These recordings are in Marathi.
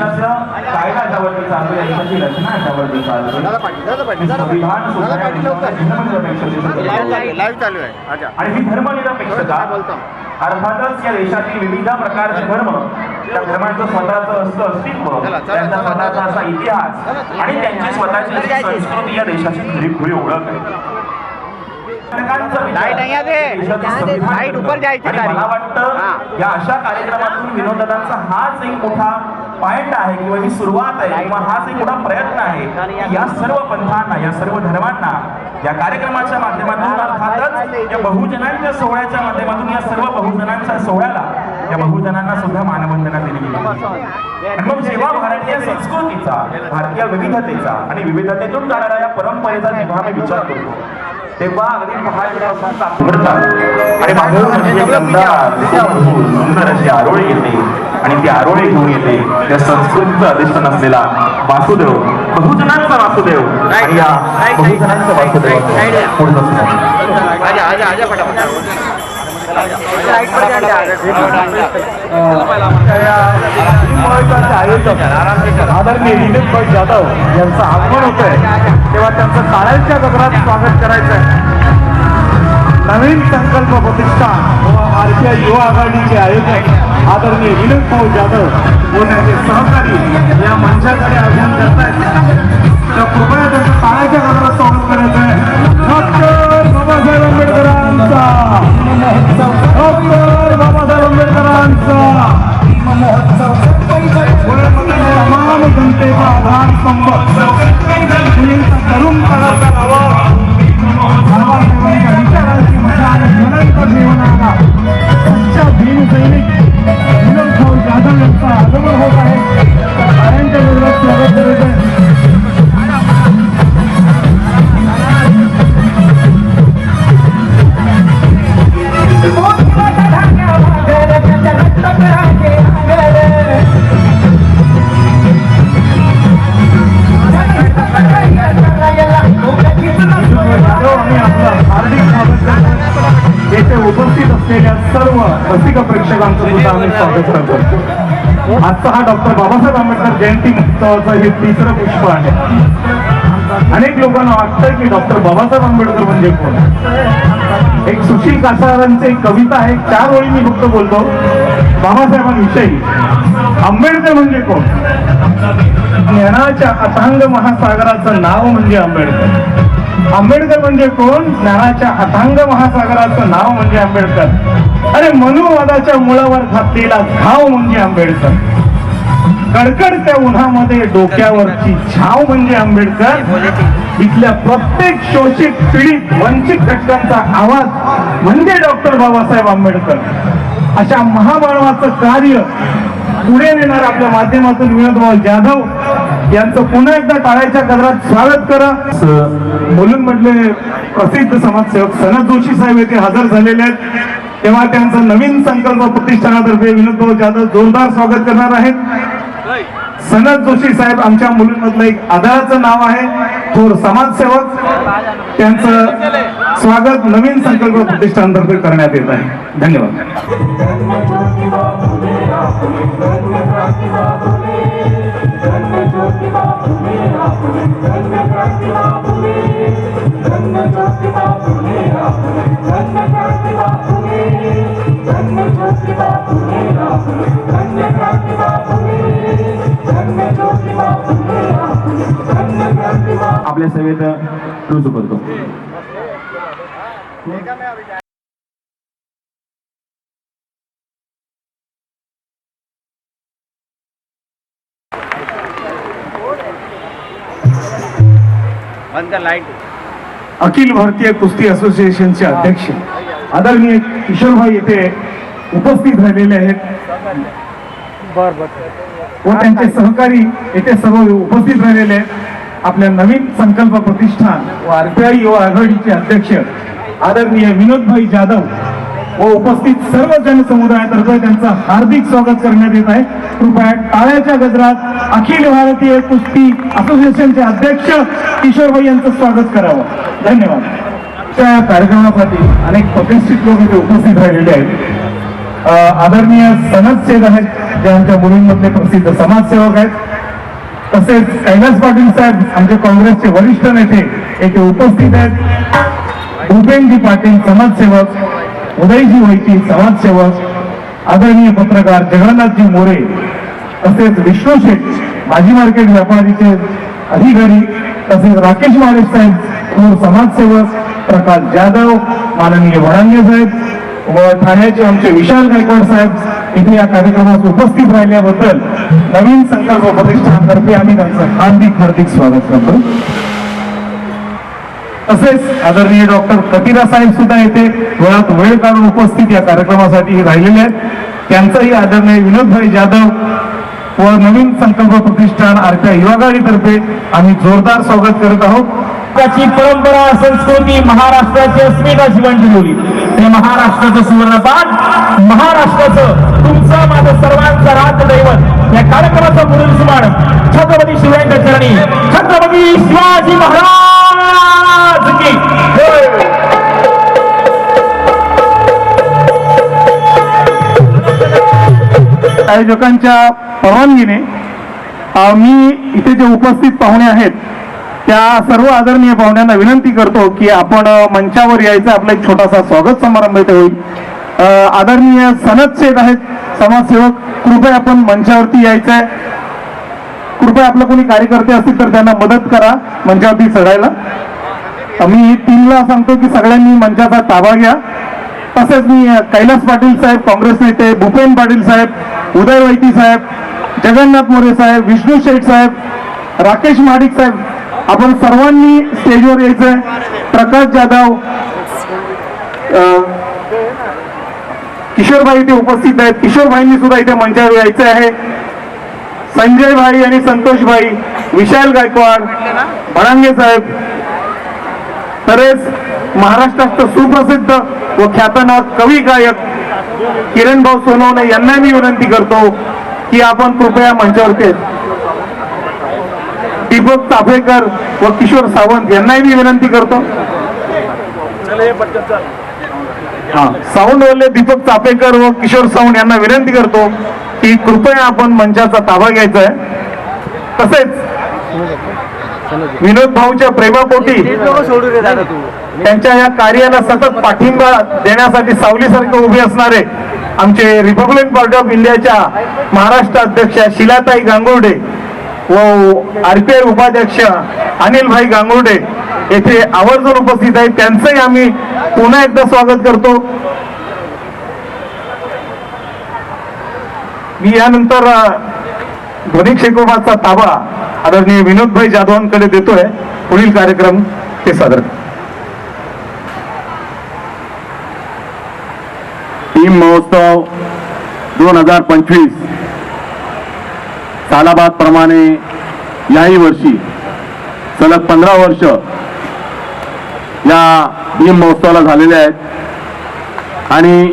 देशाचा कायदा ज्यावरती चालतो देशाची रचना ज्यावरती चालते संविधान आणि ही धर्मनिरपेक्षता? अर्थातच या देशातील विविध प्रकारचे धर्म त्या धर्मांचं स्वतःचं असतं अस्तित्व त्यांचा स्वतःचा. असा इतिहास. आणि त्यांची स्वतःची संस्कृती या देशाची खरी खुरी ओळख आहे. लाइट आहे ते. लाइट ऊपर जायची. मला वाटतं. या अशा कार्यक्रमातून विनोदांचा हाच एक मोठा पॉइंट आहे किंवा ही सुरुवात आहे किंवा हाच एक मोठा प्रयत्न आहे या सर्व पंथांना या सर्व धर्मांना या कार्यक्रमाच्या माध्यमातून अर्थातच या बहुजनांच्या सोहळ्याच्या माध्यमातून या सर्व बहुजनांच्या सोहळ्याला या बहुजनांना सुद्धा मानवंदना दिली गेली मग जेव्हा भारतीय संस्कृतीचा भारतीय विविधतेचा आणि विविधतेतून जाणाऱ्या या परंपरेचा जेव्हा मी विचार करतो तेव्हा अगदी पहाटेपासून आणि म्हणजे गंधार, सुंदर अशी आरोळी येते. आणि ती आरोळी घेऊन येते. त्या संस्कृतीचं अधिष्ठ नसलेला वासुदेव बहुजनांचा वासुदेव. आणि या बहुजनांचा वासुदेव पुढचं सुद्धा. आजा आजा आजा फटाफट आदरणीय भाई जाधव यांचं आगमन होत आहे तेव्हा त्यांचं टाळ्यांच्या गजरात स्वागत करायचं आहे नवीन संकल्प प्रतिष्ठान व भारतीय युवा आघाडीचे आयोजक आदरणीय विनोद भाऊ जाधव व त्यांचे सहकारी या मंचाकडे अभियान करतायत. तर कृपया त्यांचं पाण्याच्या घराला स्वागत करायचं आहे डॉक्टर बाबासाहेब आंबेडकरांचा. डॉक्टर बाबासाहेब आंबेडकरांचा. तमाम जनतेचा आधार स्तंभ तरुण काळाचा गावा ज्वलंत जीवनाला सच्चा भीम सैनिक विनोद भाऊ जाधव यांचा आगमन होत आहे टाळ्यांच्या गजरात स्वागत आहे. जयंती महोत्सवाचं हे तिसरं पुष्प आहे. अनेक लोकांना वाटतं की डॉक्टर बाबासाहेब आंबेडकर म्हणजे कोण? एक सुशील कासारांचे एक कविता आहे चार ओळी मी फक्त बोलतो बाबासाहेबांविषयी. आंबेडकर म्हणजे कोण? ज्ञानाच्या अथांग महासागराचं नाव म्हणजे आंबेडकर. आंबेडकर म्हणजे कोण? ज्ञानाच्या अथांग महासागराचं नाव म्हणजे आंबेडकर. अरे मनुवादाच्या मुळावर घातलेला घाव म्हणजे आंबेडकर. कडकडत्या उन्हामध्ये डोक्यावरची छाव म्हणजे आंबेडकर. इथल्या प्रत्येक शोषित पीडित वंचित घटकांचा आवाज म्हणजे डॉक्टर बाबासाहेब आंबेडकर. अशा महामानवाचं कार्य पुढे नेणार आपल्या माध्यमातून विनोदभाऊ जाधव यांचं पुन्हा एकदा टाळ्याच्या गजरात स्वागत करा. मुलुंड मधले प्रसिद्ध समाजसेवक सनद जोशी साहेब येथे हजर झालेले आहेत. तेव्हा त्यांचं नवीन संकल्प प्रतिष्ठानातर्फे विनोदभाऊ जाधव जोरदार स्वागत करणार आहेत. सनद जोशी साहेब आमच्या मुलींमधलं एक आधाराचं नाव आहे. थोर समाजसेवक. त्यांचं स्वागत नवीन संकल्प प्रतिष्ठानतर्फे करण्यात येत आहे. धन्यवाद. आपल्या सेवेत रुजू करतो अखिल भारतीय कुस्ती असोसिएशनचे अध्यक्ष आदरणीय किशोरभाई येथे उपस्थित राहिलेले आहेत. व त्यांचे सहकारी येथे सर्व उपस्थित राहिलेले आहेत. आपल्या नवीन संकल्प प्रतिष्ठान व आरपीआय युवा आघाडीचे अध्यक्ष आदरणीय विनोदभाई जाधव व उपस्थित सर्व जनसमुदायातर्फे त्यांचं हार्दिक स्वागत करण्यात येत आहे. कृपया टाळ्याच्या गजरात अखिल भारतीय कुस्ती असोसिएशनचे अध्यक्ष किशोरभाई यांचं स्वागत करावं. धन्यवाद. त्या कार्यक्रमासाठी अनेक प्रतिष्ठित लोक इथे उपस्थित राहिलेले आहेत. आदरणीय सनदसेवक आहेत आहेत जे आमच्या मुलींमधले प्रसिद्ध समाजसेवक आहेत. तसेच कैलास पाटील साहेब आमचे काँग्रेसचे वरिष्ठ नेते येथे उपस्थित आहेत. भूपेनजी पाटील समाजसेवक उदयजी वैची समाजसेवक आदरणीय पत्रकार जगन्नाथजी मोरे तसेच विष्णू शेठ भाजी मार्केट व्यापारीचे अधिकारी तसेच राकेश मारे साहेब थोर समाजसेवक प्रकाश जाधव माननीय वडांगे साहेब व ठाण्याचे आमचे विशाल गायकवाड साहेब इथे या कार्यक्रमात उपस्थित राहिल्याबद्दल नवीन संकल्प प्रतिष्ठानतर्फे आम्ही त्यांचं हार्दिक हार्दिक स्वागत करतो. तसेच आदरणीय डॉक्टर कतिरा साहेब सुद्धा येथे वेळात वेळ काढून उपस्थित या कार्यक्रमासाठी राहिलेले आहेत. त्यांचंही आदरणीय विनोदभाई जाधव व नवीन संकल्प प्रतिष्ठान आरपीआय युवागाडीतर्फे आम्ही जोरदार स्वागत करत आहोत. त्याची परंपरा संस्कृती महाराष्ट्राची अस्मिता जिवंत ठेवली हे महाराष्ट्राचं सुवर्णपाठ महाराष्ट्राचं तुमचं माझं सर्वांचं राज दैवत या कार्यक्रमाचा पुढील सुमार छत्रपती शिवाजीच्या चरणी. छत्रपती शिवाजी महाराज की आयोजकांच्या परवानगीने मी इथे जे उपस्थित पाहुणे आहेत त्या सर्व आदरणीय पाहुण्यांना विनंती करतो की आपण मंचावर यायचं आपला एक छोटासा स्वागत समारंभ इथे होईल. आदरणीय सनद शेठ आहेत समाजसेवक कृपया आपण मंचावरती यायचं आहे कृपया आपलं कोणी कार्यकर्ते असतील तर त्यांना मदत करा मंचावरती चढायला. मी तीनला सांगतो की सगळ्यांनी मंचाचा ताबा घ्या. तसेच मी कैलास पाटील साहेब काँग्रेस नेते भूपेन पाटील साहेब उदय वैती साहेब जगन्नाथ मोरे साहेब विष्णू शेठ साहेब राकेश महाडिक साहेब आपण सर्वांनी स्टेजवर यायचंय. प्रकाश जाधव किशोरभाई इथे उपस्थित आहेत. किशोरभाईंनी सुद्धा इथे मंचावर यायचं आहे. संजय भाई आणि संतोष भाई विशाल गायकवाड भडांगे साहेब तसेच महाराष्ट्रात सुप्रसिद्ध व ख्यातनाम कवी गायक किरण भाऊ सोनवणे यांना मी विनंती करतो की आपण कृपया मंचावरती दीपक चाफेकर व किशोर सावंत यांनाही मी विनंती करतो. हा साऊंड वाले दीपक चापेकर व किशोर सावंत यांना विनंती करतो की कृपया आपण मंचाचा ताबा घ्यायचा आहे. तसेच विनोद भाऊच्या प्रेमापोटी त्यांच्या या कार्याला सतत पाठिंबा देण्यासाठी सावलीसारखे उभे असणारे आमचे रिपब्लिकन पार्टी ऑफ इंडियाच्या महाराष्ट्र अध्यक्षा शिलाताई गांगुर्डे व आरपीआय उपाध्यक्ष अनिलभाई गांगुर्डे येथे आवर्जून उपस्थित आहेत. त्यांचंही आम्ही पुन्हा एकदा स्वागत करतो. मी यानंतर ध्वनी क्षेपणाचा ताबा आदरणीय विनोदभाई जाधवांकडे देतोय. पुढील कार्यक्रम ते सादर. टीम महोत्सव दोन हजार पंचवीस सालाबाद प्रमाणे याही वर्षी सलग पंधरा वर्ष या भीम महोत्सवाला झालेले आहेत. आणि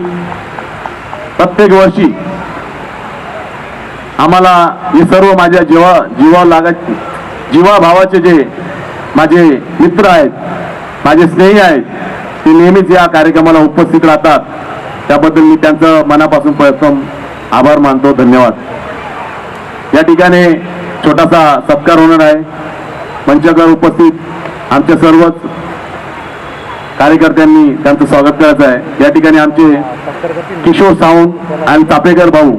प्रत्येक वर्षी आम्हाला हे सर्व माझ्या जीवा जीवा लागत जीवाभावाचे जे माझे मित्र आहेत माझे स्नेही आहेत ते नेहमीच या कार्यक्रमाला उपस्थित राहतात. त्याबद्दल मी त्यांचं मनापासून प्रथम आभार मानतो. धन्यवाद. या ठिकाणी छोटासा सत्कार होणार आहे. मंचावर उपस्थित आमच्या सर्वच कार्यकर्त्यांनी त्यांचं स्वागत करायचं आहे. या ठिकाणी आमचे किशोर सावंत आणि चापेकर भाऊ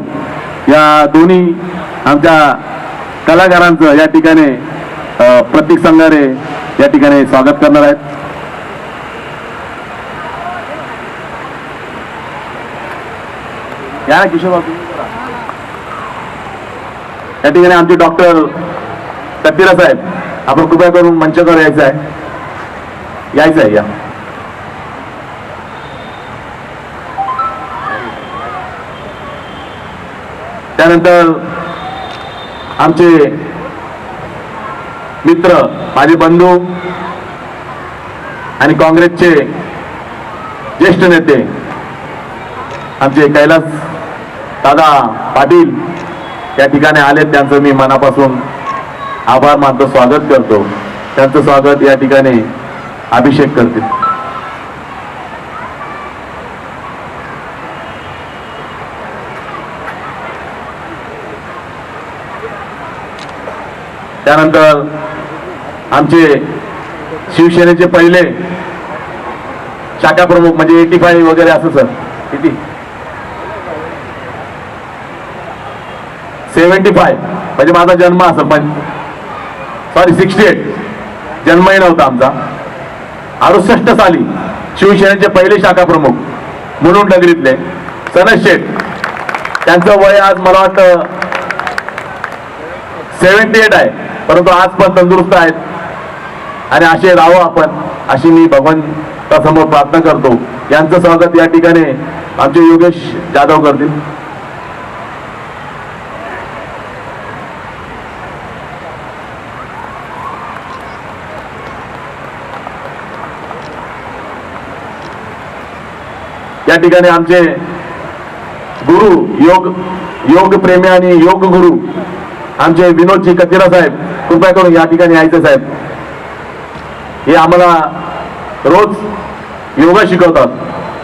या दोन्ही आमच्या कलाकारांचं या ठिकाणी प्रतीक संघारे या ठिकाणी स्वागत करणार आहेत. या किशोर बाबू या ठिकाणी आमचे डॉक्टर कपिरा साहेब आपण कृपया करून मंचावर यायचं आहे. यायचं आहे या. त्यानंतर आमचे मित्र माझे बंधू आणि काँग्रेसचे ज्येष्ठ नेते आमचे कैलास दादा पाटील त्या ठिकाणी आलेत त्यांचं मी मनापासून आभार मानतो स्वागत करतो. त्यांचं स्वागत या ठिकाणी अभिषेक करतील. त्यानंतर आमचे शिवसेनेचे पहिले शाखा प्रमुख म्हणजे एटी फाईव्ह वगैरे असं सर. किती? Seventy five. म्हणजे माझा जन्म असं पण. सॉरी सिक्स्टी एट जन्मही नव्हता आमचा. अडुसष्ट साली शिवसेनेचे पहिले शाखा प्रमुख म्हणून नगरीतले सनद शेठ. त्यांचं वय आज मला वाटतं सेव्हन्टी एट आहे. परंतु आज पण तंदुरुस्त आहेत. आणि असे राहो आपण अशी मी भगवंतासमोर प्रार्थना करतो. यांचं स्वागत या ठिकाणी आमचे योगेश जाधव करतील. या ठिकाणी आमचे गुरु योग योग प्रेमी आणि योग गुरु आमचे विनोदजी कतिरा साहेब कृपया करून या ठिकाणी यायचे साहेब. हे आम्हाला रोज योगा शिकवतात.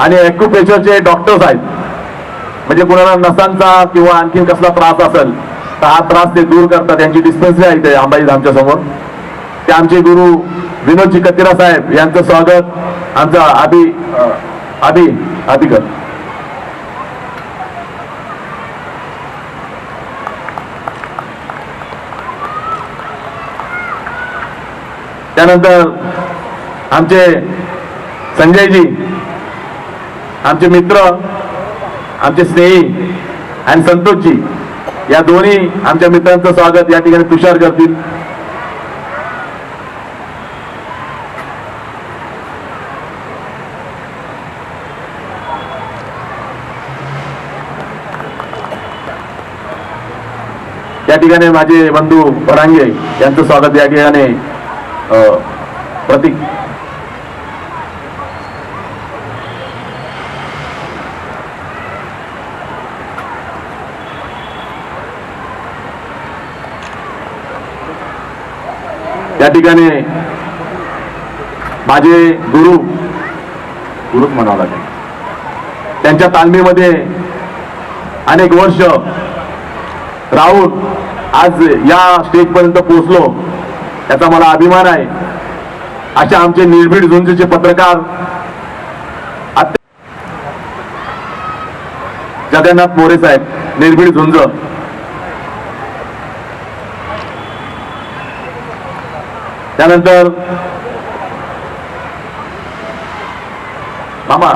आणि ॲक्युप्रेशरचे डॉक्टर्स आहेत. म्हणजे कुणाला नसांचा किंवा आणखीन कसला त्रास असेल तर हा त्रास ते दूर करतात. त्यांची डिस्पेन्सरी आहे ते अंबाजी आमच्यासमोर. ते आमचे गुरु विनोदजी कतिरा साहेब यांचं स्वागत. आमचा अभि अं, अभि त्यानंतर आमचे संजयजी आमचे मित्र आमचे स्नेही आणि संतोषजी या दोन्ही आमच्या मित्रांचं स्वागत या ठिकाणी तुषार करतील. त्या ठिकाणी माझे बंधू परांगे यांचं स्वागत या ठिकाणी प्रतीक. त्या ठिकाणी माझे गुरु गुरुच म्हणावं लागेल. त्यांच्या तालमीमध्ये अनेक वर्ष राहून आज या स्टेजपर्यंत पोहोचलो याचा मला अभिमान आहे अशा आमचे निर्भीड झुंजचे पत्रकार जगन्नाथ मोरे साहेब निर्भीड झुंज त्यानंतर मामा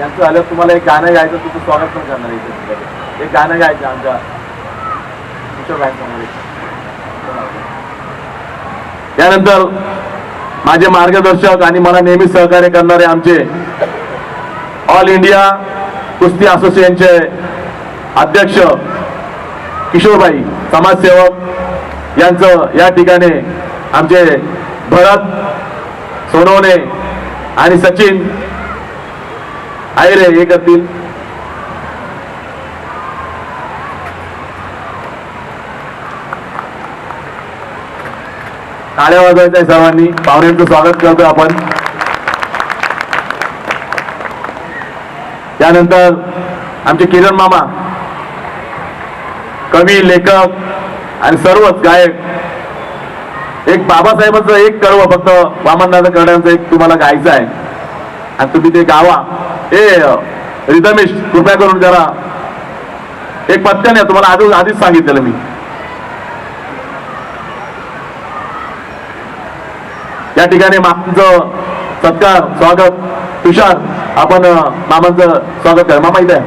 यांचं आलं तुम्हाला एक गाणं गायचं तुझं स्वागत पण करणार इथे. एक गाणं गायचं आमच्या त्यानंतर माझे मार्गदर्शक आणि मला नेहमी सहकार्य करणारे आमचे ऑल इंडिया कुस्ती असोसिएशनचे अध्यक्ष किशोरबाई समाजसेवक यांचं या ठिकाणी आमचे भरत सोनवणे आणि सचिन आयरे हे करतील. टाळ्या वाजवायच्या आहे सर्वांनी. पाहुण्यांचं स्वागत करतो आपण. त्यानंतर आमचे किरण मामा कवी लेखक आणि सर्वच गायक. एक बाबासाहेबांचं एक कडवं फक्त वामनदादा कर्ड्यांचं एक तुम्हाला गायचं आहे. आणि तुम्ही ते गावा. ए रिदमेश कृपया करून जरा एक पत्त्याने तुम्हाला आधी आधीच सांगितलेलं मी. या ठिकाणी मामांचं सत्कार स्वागत तुषार आपण मामांचं स्वागत करा मामा आहे. इथे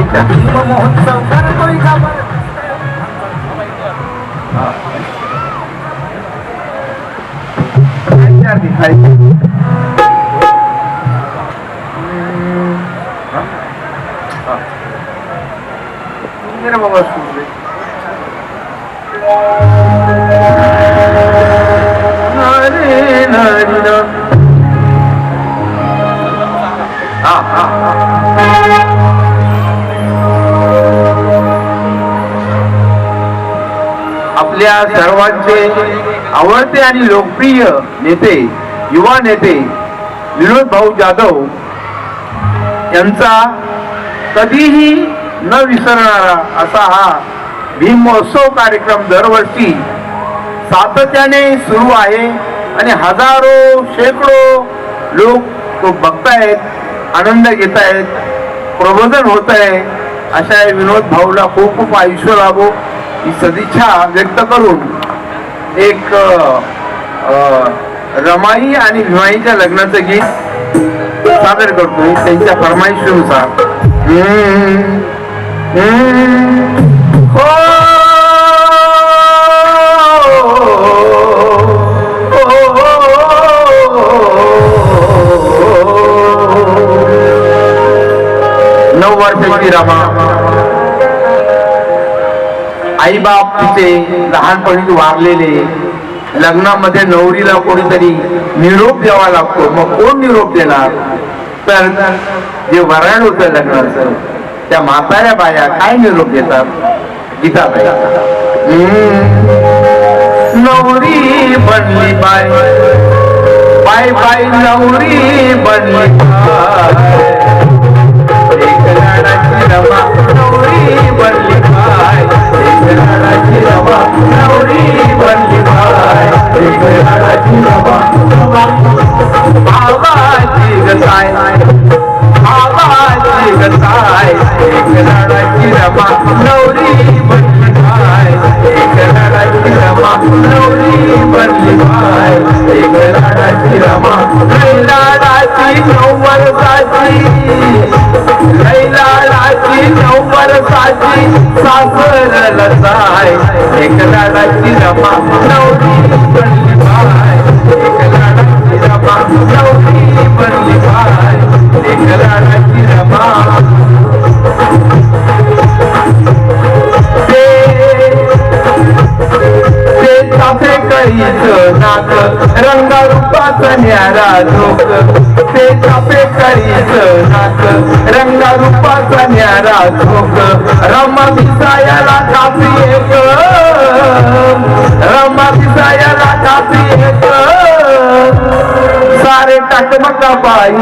এটা ভীম মহোৎসব তার কই খাবার দিখাই বাবা শুনবে নারী নারী आपल्या सर्वांचे आवडते आणि लोकप्रिय नेते युवा नेते विनोद भाऊ जाधव यांचा कधीही न विसरणारा असा हा भीममहोत्सव कार्यक्रम दरवर्षी सातत्याने सुरू आहे आणि हजारो शेकडो लोक तो बघतायत आनंद घेत आहेत प्रबोधन होत आहे अशा विनोद भाऊला खूप खूप आयुष्य लाभो ही सदिच्छा व्यक्त करून एक रमाई आणि भिमाईच्या लग्नाचं गीत सादर करतो त्यांच्या फरमाईशीनुसार. हो, नऊ वर्षाची रमा. आई बाप तिचे लहानपणी वारलेले. लग्नामध्ये नवरीला कोणीतरी निरोप द्यावा लागतो. मग कोण निरोप देणार? तर जे वरण होतं लग्नाचं त्या म्हाताऱ्या बाया काय निरोप देतात? गीताबाई हम्म. नवरी बनली बाय. बाय बाय नवरी बनली बाय. एक एक लाडाची नवरी बनली बाय एक लाडाची गसाय आवाजी गसाय एक लाडाची रमा नवरी बनली बाय एक लाडाची रमा नवरी बनली बाय एक लाडाची वर्षाची कैलाची नऊ साची सासर लसाय एक लाडाची रमा नवरी बनली बाय. एक लाडाची रमा नवरी बनली बाय. एक लाडाची रमा येतो कळीच नाक रंगारूपाचं न्यारा लोक ते चाफे कळीच नाक रंगारूपाचा न्यारा लोक रमा दिसायाला कापी एक रमा दिसायाला कापी एक सारे टकमका बाई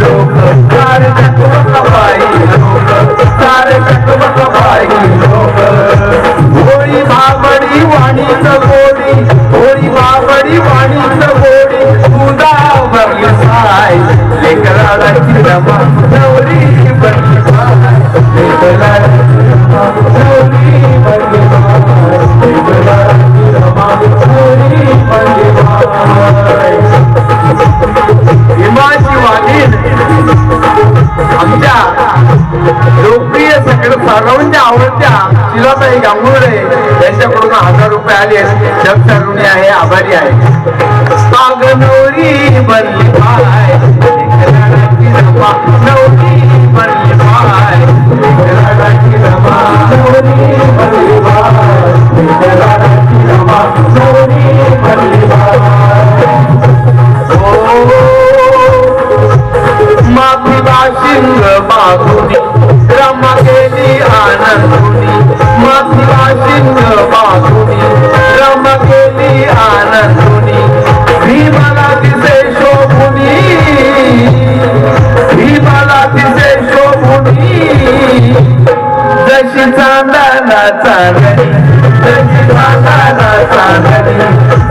लोक सारे टकमका बाई लोक सारे टकमका बाई लोक होळी भाबडी वाणीच गोडी शिलाताई गांगुळे यांच्याकडून हजार रुपये आले. जग आहे आभारी आहे. बनली पाय बाशिंग बागुनी रमा गेली आनंदुनी. माफी बाशिंग बागुनी रमा गेली आनंदुनी. भीमाला दिसे शोभुनी. भीमाला दिसे शोभुनी. जशी चांदना चांदणी जशी चांदना चांदणी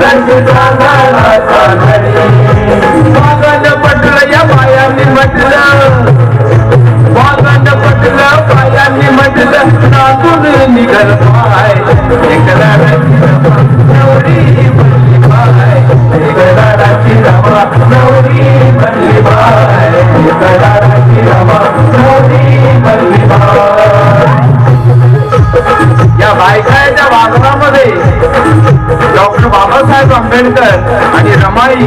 जशी चांदना चांदणी. I'm बायकाच्या वागण्यामध्ये डॉक्टर बाबासाहेब आंबेडकर आणि रमाई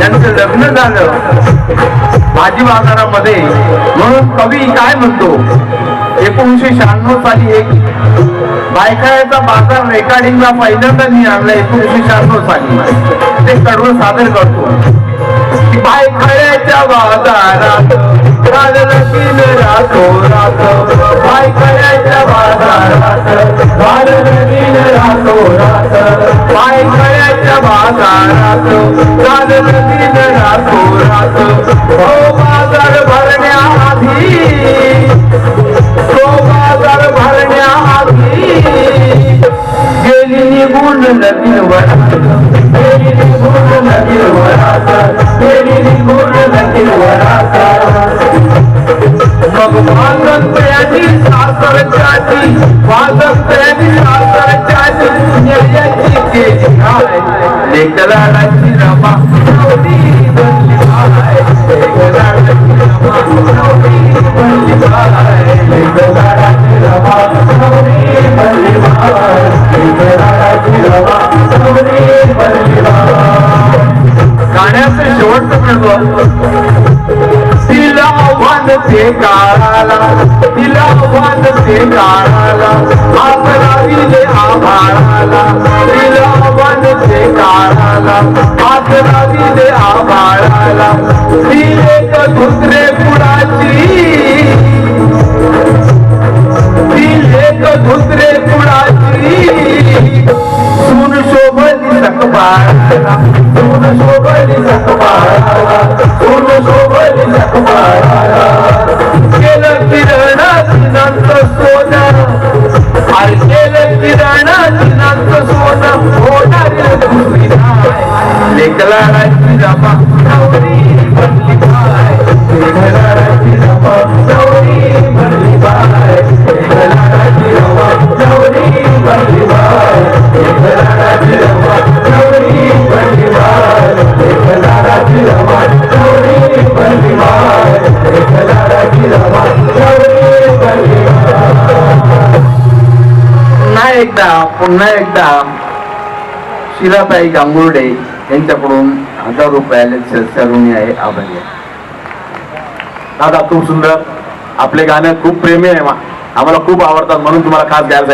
यांचं लग्न झालं. भाजी बाजारामध्ये. म्हणून कवी काय म्हणतो? एकोणीसशे शहाण्णव साली एक बायकाचा बाजार रेकॉर्डिंगला पहिल्यांदा मी आणला एकोणीसशे शहाण्णव साली. ते कडवं सादर करतो. बायखळ्याच्या बाजारात बालरकीन रातो रात बायखळ्याच्या बाजारात बालरकीन रातो रात पायथ्याच्या बाजारात चालत दिन रातोरात हो बाजार भरण्याआधी लेकराची रमा नवरी बनली बाय लेकराची रमा नवरी बनली बाय लेकराची रमा नवरी बनली बाय लेकराची रमा नवरी बनली बाय गाण्याचं शेवटचं म्हणतो तिला बांधते काळाला तिला बांधते काळाला आपला दिले आभाळाला तिला बांधते काळाला आपला दिले आभाळाला दिले एक दुसरे कुणाची दिले एक दुसरे कुणाची. सून शोभली सकबाळाला सून शोभली सकबाळाला सून शोभली सकबाळाला केलं किरण दिनांत सोनं अरे केलं किरण दिनांत सोनं होणारी दुसरी नाही लेकराची रमा नवरी पुन्हा एकदा शिलाताई गांगुर्डे यांच्याकडून हजार रुपयाला सरुणी आहे आभारी आहे. दादा खूप सुंदर. आपले गाणं खूप प्रेमी आहे आम्हाला खूप आवडतात म्हणून तुम्हाला खास द्यायला